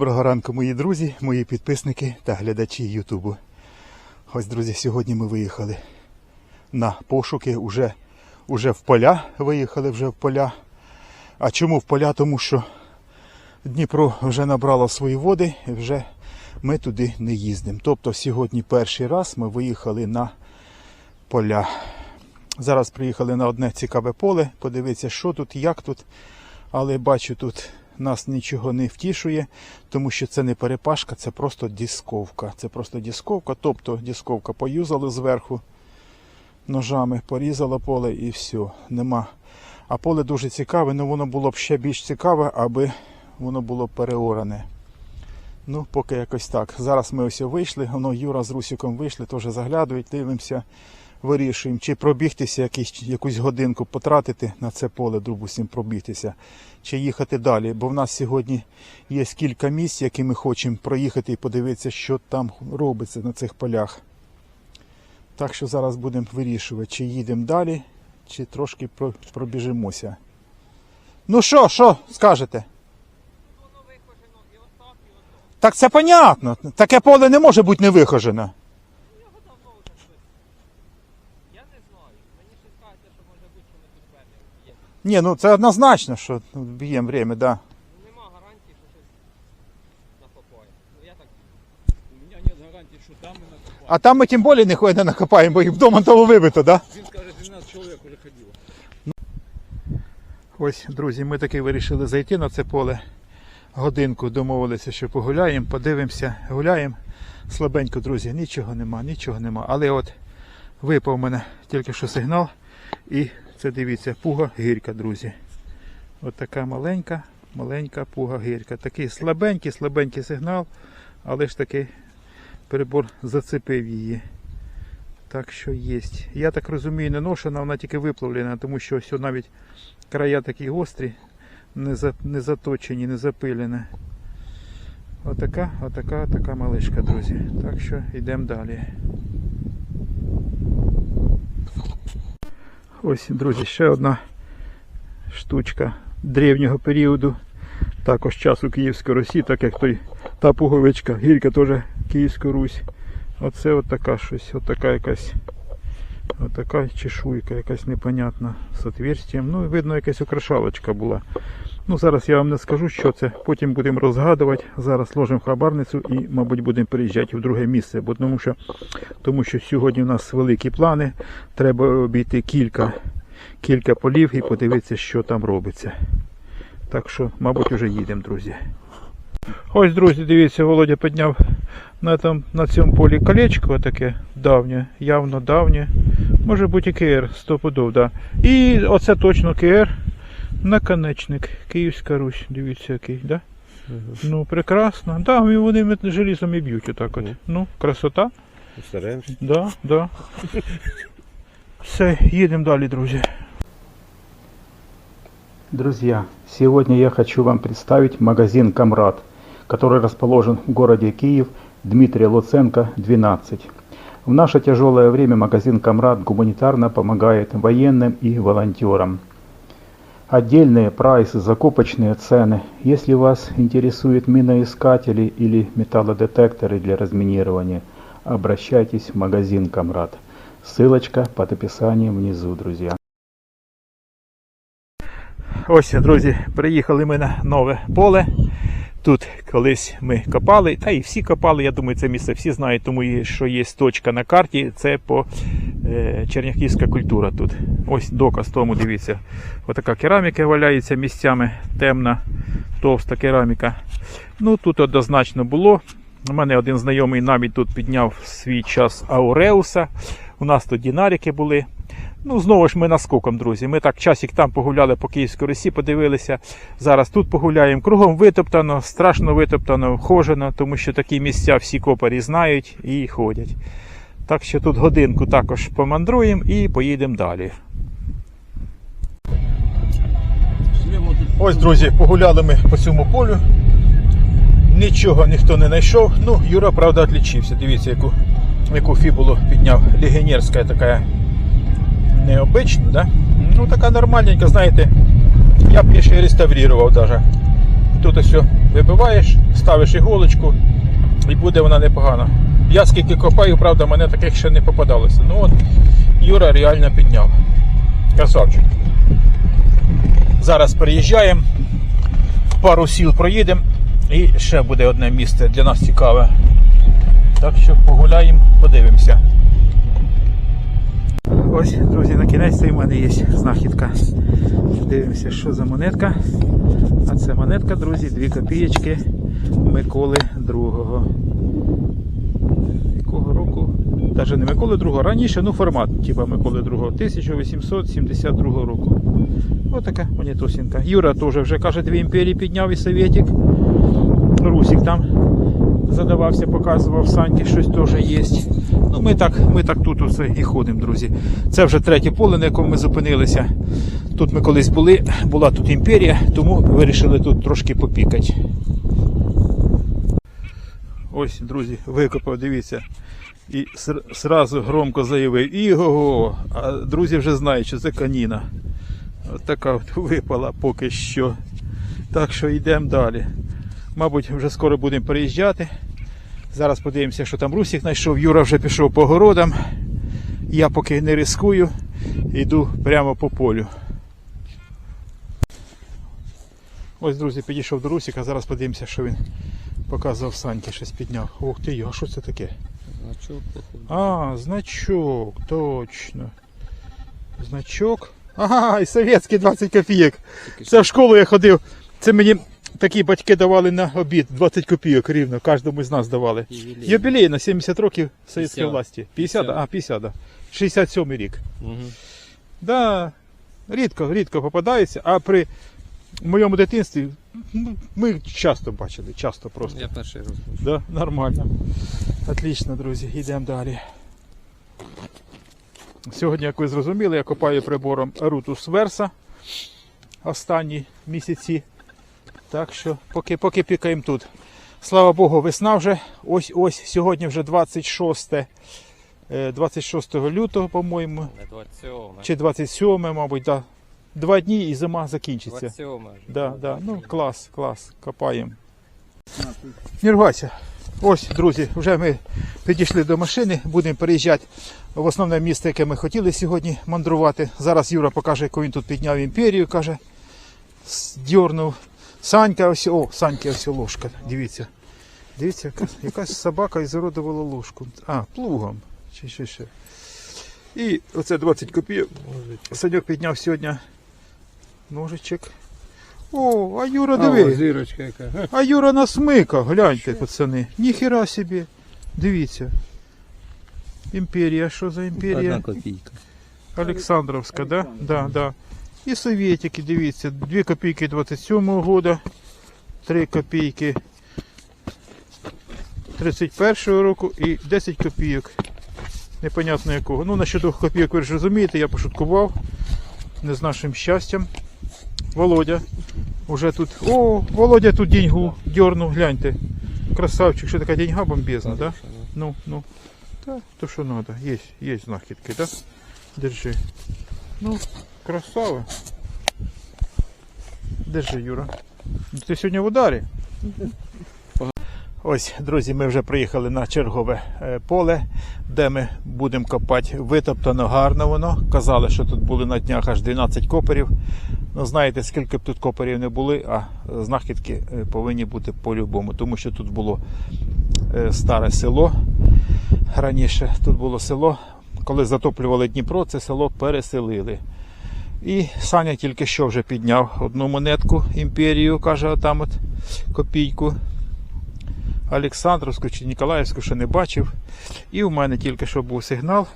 Доброго ранку, мої друзі, мої підписники та глядачі Ютубу. Ось, друзі, сьогодні ми виїхали на пошуки уже, уже в поля. Виїхали вже в поля. А чому в поля? Тому що Дніпро вже набрало свої води і вже ми туди не їздимо. Тобто сьогодні перший раз ми виїхали на поля. Зараз приїхали на одне цікаве поле, подивитися, що тут, як тут. Але бачу, тут нас нічого не втішує, тому що це не перепашка, це просто дісковка. Це просто дісковка, тобто дісковка поюзали зверху ножами, порізала поле і все. Нема. А поле дуже цікаве, але воно було б ще більш цікаве, аби воно було переоране. Ну, поки якось так. Зараз ми ось вийшли, воно Юра з Русиком вийшли, теж заглядують, дивимося, вирішуємо, чи пробігтися якийсь, якусь годинку потратити на це поле, допустим, пробігтися, чи їхати далі. Бо в нас сьогодні є кілька місць, які ми хочемо проїхати і подивитися, що там робиться на цих полях. Так що зараз будемо вирішувати, чи їдемо далі, чи трошки пробіжимося. Ну що, що скажете? Так це понятно. Таке поле не може бути не вихожене. Я не знаю. Мені ще кажеться, що може бути, що ми тут вернемо. Є. Ні, ну це однозначно, що ну, б'ємо время, да. Ну нема гарантії, що щось накопає. Ну я так. У меня нет гарантии, что там мы накопаем. А там ми тим більше не ходимо, не накопаємо, бо їх вдома того вибито, да? Він каже, 12 человек уже ходило. Ось, друзі, ми таки вирішили зайти на це поле. Годинку домовилися, що погуляємо, подивимося, гуляємо. Слабенько, друзі, нічого нема, нічого нема. Але от випав у мене тільки що сигнал. І це дивіться, пуга гірка, друзі. От така маленька, маленька пуга гірка. Такий слабенький, слабенький сигнал, але ж таки перебор зацепив її. Так що є. Я так розумію, не ношена, вона тільки виплавлена, тому що ось навіть края такі гострі, не, за, не заточені, не запилені. Отака, отака, така малишка, друзі. Так що йдемо далі. Ось, друзі, ще одна штучка древнього періоду. Також часу Київської Русі, так як той та пуговичка, гірка теж Київська Русь. Оце от така щось, от така якась Отака чешуйка якась непонятна з отверстием. Ну, видно, якась украшалочка була. Ну, зараз я вам не скажу, що це. Потім будемо розгадувати. Зараз ложимо хабарницю і, мабуть, будемо переїжджати в друге місце. Бо тому що, тому що сьогодні у нас великі плани. Треба обійти кілька, кілька полів і подивитися, що там робиться. Так що, мабуть, вже їдемо, друзі. Ось, друзі, дивіться, Володя підняв на, там, на цьому полі колечко таке давнє, явно давнє. Може бути і КР, стопудов, да. І оце точно КР. Наконечник. Київська Русь. Дивіться який, да? Ну, прекрасно. Да, вони желізом і б'ють отак от. Ну, красота. Стараемся. Да, да. Все, едем далее, друзья. Друзья, сегодня я хочу вам представить магазин «Камрад», который расположен в городе Киев, Дмитрия Луценко, 12. В наше тяжелое время магазин «Камрад» гуманитарно помогает военным и волонтерам. Отдельные прайсы, закупочные цены. Если вас интересуют миноискатели или металлодетекторы для разминирования, обращайтесь в магазин «Камрад». Ссылочка под описанием внизу, друзья. Ось, друзі, приїхали ми на нове поле. Тут колись ми копали, та і всі копали, я думаю, це місце всі знають, тому що є точка на карті, це по е, черняхівська культура тут. Ось доказ тому, дивіться. Отака кераміка валяється місцями, темна, товста кераміка. Ну тут однозначно було. У мене один знайомий навіть тут підняв свій час Ауреуса. У нас тут дінарики були. Ну, знову ж ми наскоком, друзі. Ми так часик там погуляли по Київській Русі, подивилися. Зараз тут погуляємо. Кругом витоптано, страшно витоптано, вхожено, тому що такі місця всі копарі знають і ходять. Так що тут годинку також помандруємо і поїдемо далі. Ось, друзі, погуляли ми по цьому полю. Нічого ніхто не знайшов. Ну, Юра, правда, відлічився. Дивіться, яку, яку фібулу підняв. Легенерська така необична, да? Ну така нормальненька, знаєте. Я б її ще реставрував даже. Тут ось вибиваєш, ставиш іголочку і буде вона непогана. Я скільки копаю, правда, мене таких ще не попадалося. Ну от Юра реально підняв. Красавчик. Зараз переїжджаємо, пару сіл проїдемо і ще буде одне місце для нас цікаве. Так що погуляємо, подивимося. Ось, друзі, на кінець у мене є знахідка. Дивимося, що за монетка. А це монетка, друзі, 2 копієчки Миколи II. Якого року? Навіть не Миколи II, раніше, ну формат, типа Миколи II, 1872 року. Отака монетосінка. Юра теж вже каже, дві імперії підняв і Совєтік. Русик там задавався, показував Саньки, щось теж є. Ну, ми так, ми так тут оце і ходимо, друзі. Це вже третє поле, на якому ми зупинилися. Тут ми колись були, була тут імперія, тому вирішили тут трошки попікати. Ось, друзі, викопав, дивіться. І ср- сразу громко заявив Іго! А друзі вже знають, що це каніна. От така от випала поки що. Так що йдемо далі. Мабуть, вже скоро будемо переїжджати. Зараз подивимося, що там Русік знайшов. Юра вже пішов по городам. Я поки не рискую, йду прямо по полю. Ось, друзі, підійшов до Русіка, зараз подивимося, що він показував Саньки, щось підняв. Ух ти, а що це таке? Значок. А, значок, точно. Значок. Ага, і совєтський 20 копійок. Це в школу я ходив. Це мені такі батьки давали на обід 20 копійок рівно, кожному з нас давали. Юбілей на 70 років совєтської 50. власті. 50, а, 50, да. 67 рік. Угу. Да, рідко, рідко попадається, а при моєму дитинстві ну, ми часто бачили, часто просто. Я перший раз бачу. Да, нормально. Отлично, друзі, йдемо далі. Сьогодні, як ви зрозуміли, я копаю прибором Rutus Versa останні місяці. Так що поки, поки пікаємо тут. Слава Богу, весна вже. Ось ось сьогодні вже 26, е, 26 лютого, по-моєму, Не 27. чи 27, мабуть, да. Два дні і зима закінчиться. 27. Да, да. Ну, клас, клас, копаємо. Не рвайся. Ось, друзі, вже ми підійшли до машини, будемо переїжджати в основне місце, яке ми хотіли сьогодні мандрувати. Зараз Юра покаже, яку він тут підняв імперію, каже, дьорнув. Санька, ось, о, Саньки ось ложка, дивіться. Дивіться, яка, якась собака ізуродувала ложку. А, плугом. Чи ще ще. І оце 20 копійок. Саньок підняв сьогодні ножичок. О, а Юра, диви. зірочка яка. А Юра насмика, гляньте, пацани. Ніхіра собі. Дивіться. Імперія, що за імперія? копійка. Олександровська, да? Да, да. І совєтики, дивіться, 2 копійки 27-го года, 3 копійки 31-го року і 10 копійок. Непонятно якого. Ну, насчет 2 копійок ви ж розумієте, я пошуткував. Не з нашим щастям. Володя. Уже тут. О, Володя тут деньгу дернув, гляньте. Красавчик, що така деньга бомбезна, да? Ну, ну. Да, то що надо. Есть, есть знахідки, да? Держи. Ну, красава. Держи, Юра. Ну, Ти сьогодні в ударі. Ось, друзі, ми вже приїхали на чергове е, поле, де ми будемо копати. Витоптано гарно воно. Казали, що тут були на днях аж 12 коперів. Ну, знаєте, скільки б тут коперів не були, а знахідки е, повинні бути по-любому, тому що тут було е, старе село. Раніше тут було село. Коли затоплювали Дніпро, це село переселили. І Саня тільки що вже підняв одну монетку імперію, каже, там от копійку. Олександровську чи Ніколаївську ще не бачив. І у мене тільки що був сигнал.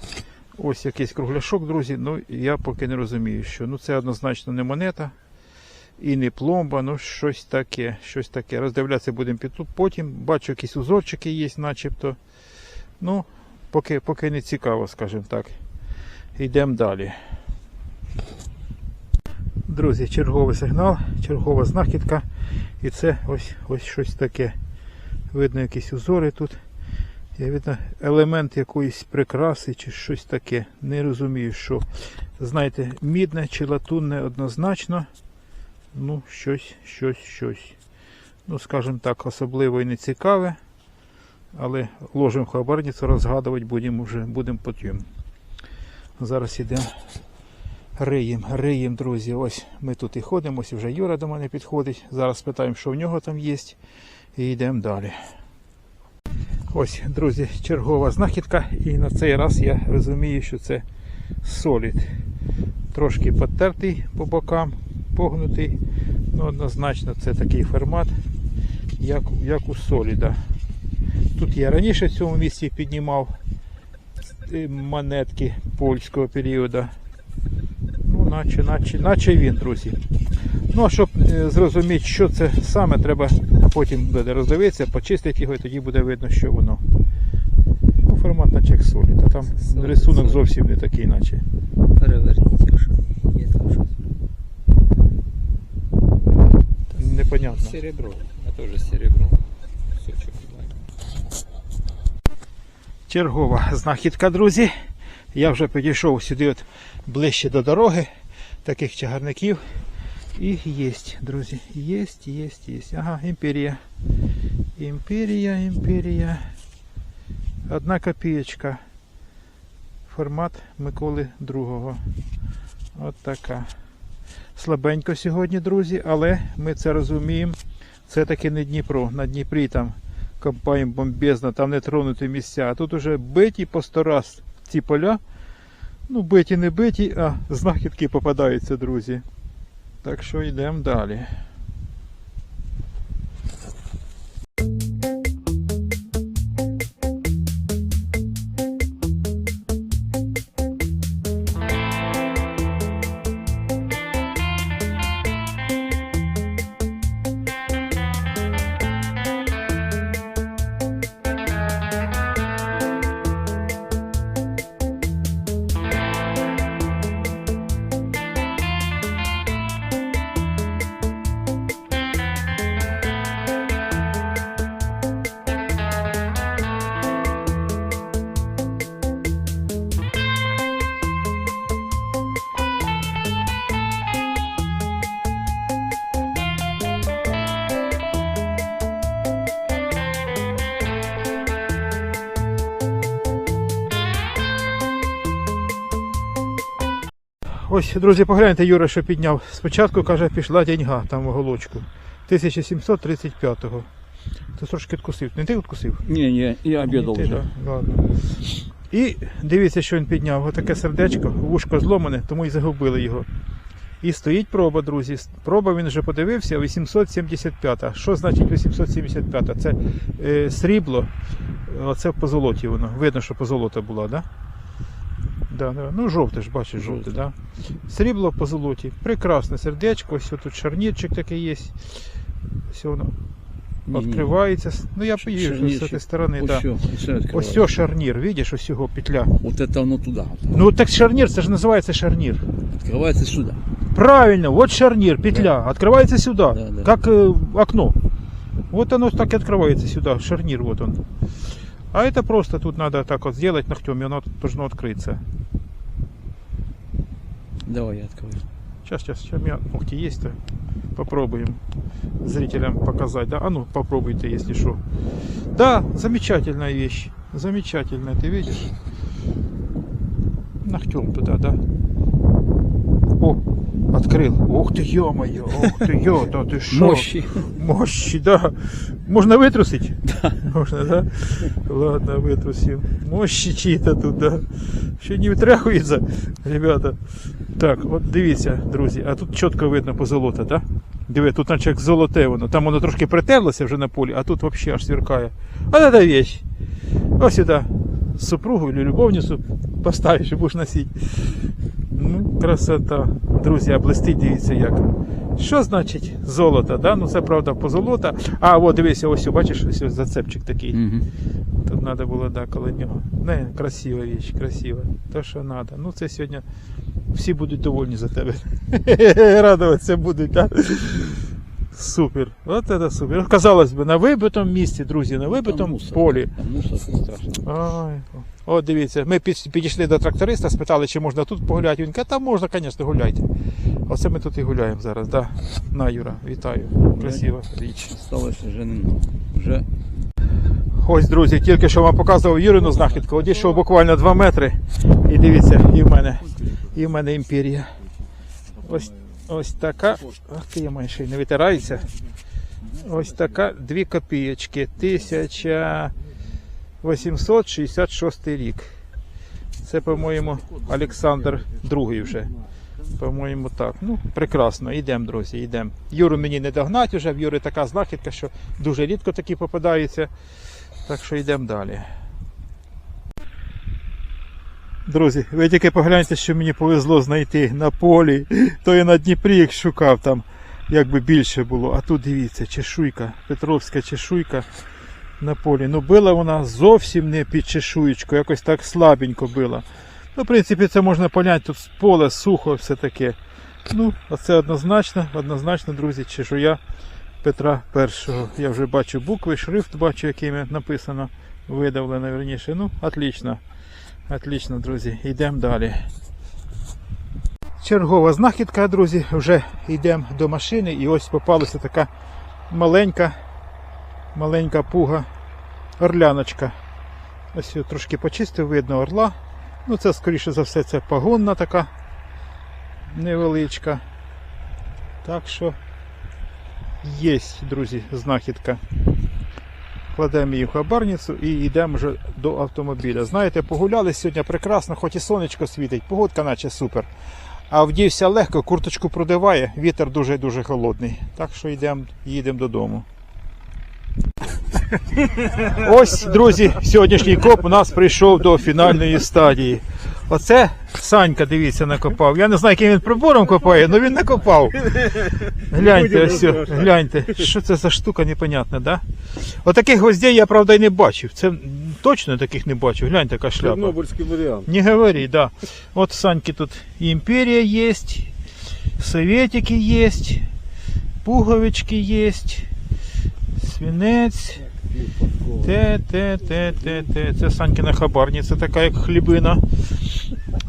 Ось якийсь кругляшок, друзі. Ну, я поки не розумію, що ну, це однозначно не монета і не пломба, ну щось таке. щось таке. Роздивлятися будемо під тут. Потім бачу, якісь узорчики є, начебто. Ну, поки, поки не цікаво, скажімо так. Йдемо далі. Друзі, черговий сигнал, чергова знахідка. І це ось, ось щось таке. Видно якісь узори тут. Я видно елемент якоїсь прикраси чи щось таке. Не розумію, що. Знаєте, мідне чи латунне однозначно. Ну, щось, щось, щось. ну скажімо так, особливо і не цікаве. Але ложимо хабарницю, розгадувати будемо вже будемо потім. Зараз ідемо. Риєм, риєм, друзі. Ось ми тут і ходимо, ось вже Юра до мене підходить. Зараз питаємо, що в нього там є. І йдемо далі. Ось, друзі, чергова знахідка. І на цей раз я розумію, що це солід. Трошки потертий по бокам, погнутий. Ну, однозначно це такий формат, як, як у соліда. Тут я раніше в цьому місці піднімав е, монетки польського періоду. Наче, наче, наче він, друзі. Ну, а щоб е, зрозуміти, що це саме, треба потім буде роздивитися, почистити його, і тоді буде видно, що воно. Ну, формат наче як солід, а там Солід, рисунок солід. зовсім не такий, наче. Переверніть, якщо є там щось. Непонятно. Серебро. А теж серебро. Чергова знахідка, друзі. Я вже підійшов сюди от ближче до дороги, таких чагарників. І є, друзі. Є, є, є. Ага, імперія. Імперія, імперія. Одна копієчка. Формат Миколи II. От така. Слабенько сьогодні, друзі, але ми це розуміємо. Це таки не Дніпро. На Дніпрі там копаємо бомбезно, там не тронуті місця. А тут уже биті по сто раз ці поля. Ну, биті не биті, а знахідки попадаються, друзі. Так що йдемо далі. Ось, друзі, погляньте, Юра, що підняв. Спочатку, каже, пішла деньга там в оголочку. 1735-го. Ти трошки відкусив. Не ти відкусив? Ні, ні, я обідав вже. да. Ладно. І дивіться, що він підняв. Отаке сердечко, вушко зломане, тому і загубили його. І стоїть проба, друзі. Проба він вже подивився, 875. Що значить 875? Це е, срібло, оце по золоті воно. Видно, що позолота була, да? Да, да. Ну, жовте ж, бачиш, жовте, Жовте. да? Срібло по золоті. Прекрасне сердечко, ось тут шарнірчик такий є. Ось воно Ні, ні. відкривається. Ну я поїду з Шарнірчик. цієї сторони, Ось так. що, ось це Ось відкривається. цього шарнір, видиш, ось його петля. Вот это оно туда. Ну так шарнір, це ж називається шарнір. Открывается сюда. Правильно, вот шарнир, петля, открывается сюда, Да, да. как э, окно. Вот оно так и открывается сюда, шарнир вот он. А это просто тут надо так вот сделать ногтем, и оно должно открыться. Давай я открою. Сейчас, сейчас, сейчас у меня ногти есть-то. Попробуем зрителям показать. Да? А ну, попробуйте, если что. Да, замечательная вещь. Замечательная, ты видишь? Ногтем туда, да? О, открыл. Ух ты, ё-моё, ух ты, ё, да ты шо? Мощи. Мощи, да. Можно вытрусить? Да. Можно, да? Ладно, вытрусим. Мощи чьи-то тут, да. Ще не витряхується, ребята. Так, от дивіться, друзі, а тут чітко видно позолота, так? Диви, тут наче як золоте воно. Там воно трошки притерлося вже на полі, а тут взагалі аж сверкає. А це вещь. Ось сюди супругу или любовницю поставиш і будеш носити. Ну, красота. Друзі, а блистить, дивіться як. Що значить золото? Да? Ну це правда позолота. А, от дивися, ось бачиш, ось ось зацепчик такий. Мгм. Тут надо було, да, коло нього. Не, красива віч, красива. То, що надо. Ну, це сьогодні всі будуть довольні за тебе. Радуватися будуть, так? Супер. От це супер. Казалось би, на вибитому місці, друзі, на вибитому полі. Там мусор страшно. Ай, от дивіться, ми підійшли до тракториста, спитали, чи можна тут погуляти. Він каже, та можна, звісно, гуляйте. Оце ми тут і гуляємо зараз, да? На, Юра, вітаю. Красива річ. Сталося вже немного. Вже Ось, друзі, тільки що вам показував Юрину знахідку. Одійшов буквально 2 метри. І дивіться, і в мене, і в мене імперія. Ось, ось така. Ах ти, я й не витирається. Ось така 2 копійочки. 1866 рік. Це, по-моєму, Олександр II вже. По-моєму, так. Ну, прекрасно, йдемо, друзі, йдемо. Юру мені не догнать уже, в Юри така знахідка, що дуже рідко такі попадаються. Так що йдемо далі. Друзі, ви тільки погляньте, що мені повезло знайти на полі. То я на Дніпрі їх шукав там, якби більше було. А тут дивіться, чешуйка, Петровська чешуйка на полі. Ну била вона зовсім не під чешуєчку, якось так слабенько била. Ну, в принципі, це можна поняти, тут поле сухо, все таке. Ну, оце однозначно, однозначно, друзі, чешуя Петра І. Я вже бачу букви, шрифт бачу, якими написано, видавлено верніше. Ну, отлично. Отлично, друзі. Йдемо далі. Чергова знахідка, друзі. Вже йдемо до машини і ось попалася така маленька, маленька пуга орляночка. Ось його трошки почистив, видно орла. Ну, це, скоріше за все, це погонна така невеличка. Так що є, друзі, знахідка. Кладемо її в хабарницю і йдемо вже до автомобіля. Знаєте, погуляли сьогодні прекрасно, хоч і сонечко світить, погодка наче супер. А вдівся легко, курточку продиває, вітер дуже-дуже холодний. Так що йдемо, їдемо додому. Ось, друзі, сьогоднішній коп у нас прийшов до фінальної стадії. Оце Санька, дивіться, накопав. Я не знаю, яким він прибором копає, але він накопав. Гляньте, ось, гляньте, що це за штука непонятна, да? Отаких гвоздей я, правда, і не бачив. Це точно таких не бачив. Гляньте, яка шляпа. Чорнобильський варіант. Не говори, да. Вот Саньки тут и империя есть, советики есть, пуговички есть, свинець. Те, те, те, те, те. Це Санькина хабарниця, така як хлібина.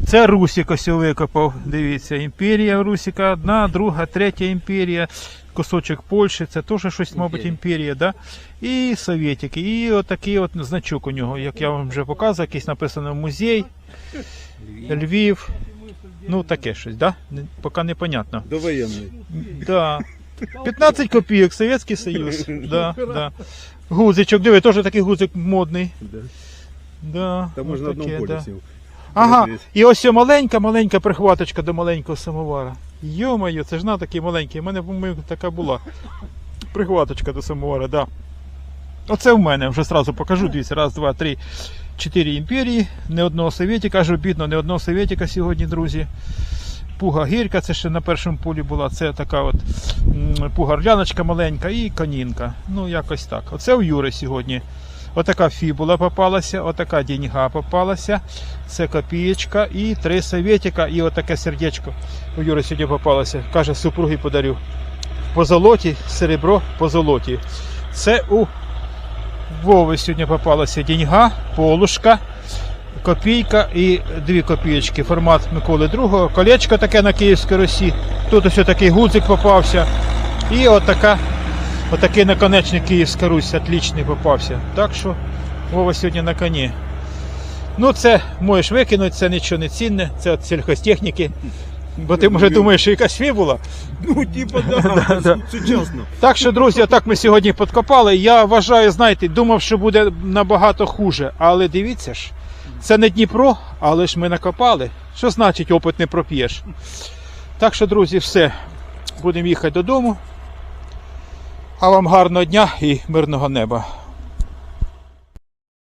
Це Русік ось викопав. Дивіться, імперія Русіка, одна, друга, третя імперія. Кусочок Польщі, це теж щось, мабуть, імперія, да? І совєтики. І отакий от значок у нього, як я вам вже показував, якийсь написано музей, Львів. Ну, таке щось, да? Поки непонятно. Довоєнний. Да. 15 копійок, Совєтський Союз. Да, да. Гузичок, диви, теж такий гузик модний. Да. Да, Там можна отаке, одному да. сів. Ага, і ось маленька, маленька прихваточка до маленького самовара. Йо-моє, це ж на такий маленький. У мене, по-моєму, така була. Прихваточка до самовара, да. Оце в мене, вже сразу покажу. Дивіться, раз, два, три, чотири імперії, не одного совєтіка, аж обідно, не одного совєтіка сьогодні, друзі. Пуга гірка, це ще на першому полі була. Це така от м, пуга орляночка маленька і конінка. Ну, якось так. Оце у Юри сьогодні. Отака фібула попалася, отака деньга попалася, це копієчка і три совєтика, і отаке сердечко у Юри сьогодні попалося. Каже, супруги подарю. По золоті, серебро по золоті. Це у Вови сьогодні попалася деньга, полушка, копійка і дві копійочки. Формат Миколи II. Колечко таке на Київській Росі. Тут ось такий гудзик попався. І отака, отакий наконечник Київська Русь, отличний попався. Так що Вова сьогодні на коні. Ну, це можеш викинути, це нічого не цінне, це от сільхозтехніки. Бо ти може думаєш, що якась фібула. Ну, типа, да, да. сучасно. Так що, друзі, отак ми сьогодні подкопали. Я вважаю, знаєте, думав, що буде набагато хуже. Але дивіться ж, це не Дніпро, але ж ми накопали. Що значить опит не проп'єш? Так що, друзі, все. Будемо їхати додому. А вам гарного дня і мирного неба.